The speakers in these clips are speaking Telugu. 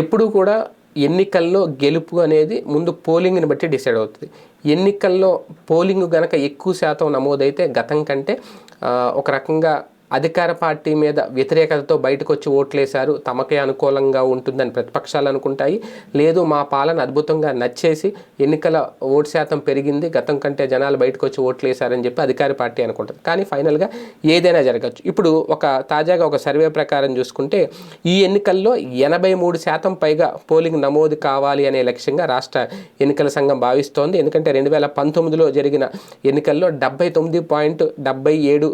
ఎప్పుడూ కూడా ఎన్నికల్లో గెలుపు అనేది ముందు పోలింగ్ని బట్టి డిసైడ్ అవుతుంది. ఎన్నికల్లో పోలింగ్ కనుక ఎక్కువ శాతం నమోదైతే గతం కంటే ఒక రకంగా అధికార పార్టీ మీద వ్యతిరేకతతో బయటకు వచ్చి ఓట్లేశారు. తమకే అనుకూలంగా ఉంటుందని ప్రతిపక్షాలు అనుకుంటాయి. లేదు మా పాలన అద్భుతంగా నచ్చేసి ఎన్నికల ఓటు శాతం పెరిగింది. గతం కంటే జనాలు బయటకు వచ్చి ఓట్లేశారని చెప్పి అధికార పార్టీ అనుకుంటుంది. కానీ ఫైనల్గా ఏదైనా జరగచ్చు. ఇప్పుడు ఒక తాజాగా ఒక సర్వే ప్రకారం చూసుకుంటే ఈ ఎన్నికల్లో ఎనభై మూడు శాతం పైగా పోలింగ్ నమోదు కావాలి అనే లక్ష్యంగా రాష్ట్ర ఎన్నికల సంఘం భావిస్తోంది. ఎందుకంటే రెండు వేల పంతొమ్మిదిలో జరిగిన ఎన్నికల్లో డెబ్బై తొమ్మిది పాయింట్ డెబ్బై ఏడు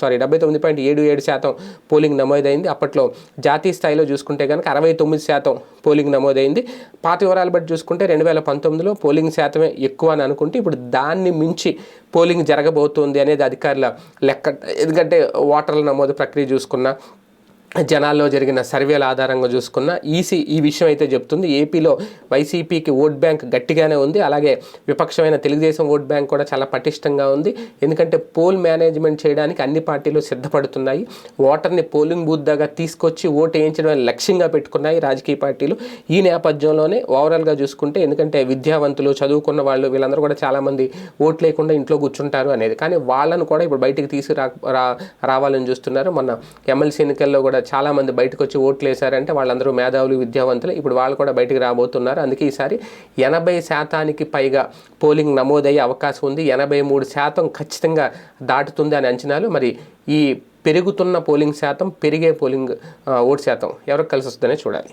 సారీ డెబ్బై తొమ్మిది పాయింట్ ఏడు ఏడు శాతం పోలింగ్ నమోదైంది. అప్పట్లో జాతీయ స్థాయిలో చూసుకుంటే కనుక అరవై తొమ్మిది శాతం పోలింగ్ నమోదైంది. పాత వివరాలు బట్టి చూసుకుంటే రెండు వేల పంతొమ్మిదిలో పోలింగ్ శాతమే ఎక్కువ అని అనుకుంటే ఇప్పుడు దాన్ని మించి పోలింగ్ జరగబోతోంది అనేది అధికారుల లెక్క. ఎందుకంటే ఓటర్ల నమోదు ప్రక్రియ చూసుకున్నా జనాల్లో జరిగిన సర్వేల ఆధారంగా చూసుకున్న ఈసీ ఈ విషయం అయితే చెప్తుంది. ఏపీలో వైసీపీకి ఓట్ బ్యాంక్ గట్టిగానే ఉంది. అలాగే విపక్షమైన తెలుగుదేశం ఓట్ బ్యాంక్ కూడా చాలా పటిష్టంగా ఉంది. ఎందుకంటే పోల్ మేనేజ్మెంట్ చేయడానికి అన్ని పార్టీలు సిద్ధపడుతున్నాయి. ఓటర్ని పోలింగ్ బూత్ దాకా తీసుకొచ్చి ఓటు వేయించడం లక్ష్యంగా పెట్టుకున్నాయి రాజకీయ పార్టీలు. ఈ నేపథ్యంలోనే ఓవరాల్గా చూసుకుంటే ఎందుకంటే విద్యావంతులు చదువుకున్న వాళ్ళు వీళ్ళందరూ కూడా చాలామంది ఓట్ లేకుండా ఇంట్లో కూర్చుంటారు అనేది. కానీ వాళ్ళను కూడా ఇప్పుడు బయటికి తీసుకురా రా రావాలని చూస్తున్నారు. మొన్న ఎమ్మెల్సీ ఎన్నికల్లో కూడా చాలా మంది బయటకు వచ్చి ఓట్లు వేశారంటే వాళ్ళందరూ మేధావులు విద్యావంతులు. ఇప్పుడు వాళ్ళు కూడా బయటికి రాబోతున్నారు. అందుకే ఈసారి ఎనభై శాతానికి పైగా పోలింగ్ నమోదయ్యే అవకాశం ఉంది. ఎనభై మూడు శాతం ఖచ్చితంగా దాటుతుంది అని అంచనాలు. మరి ఈ పెరుగుతున్న పోలింగ్ శాతం పెరిగే పోలింగ్ ఓటు శాతం ఎవరికి కలిసి వస్తుందనే చూడాలి.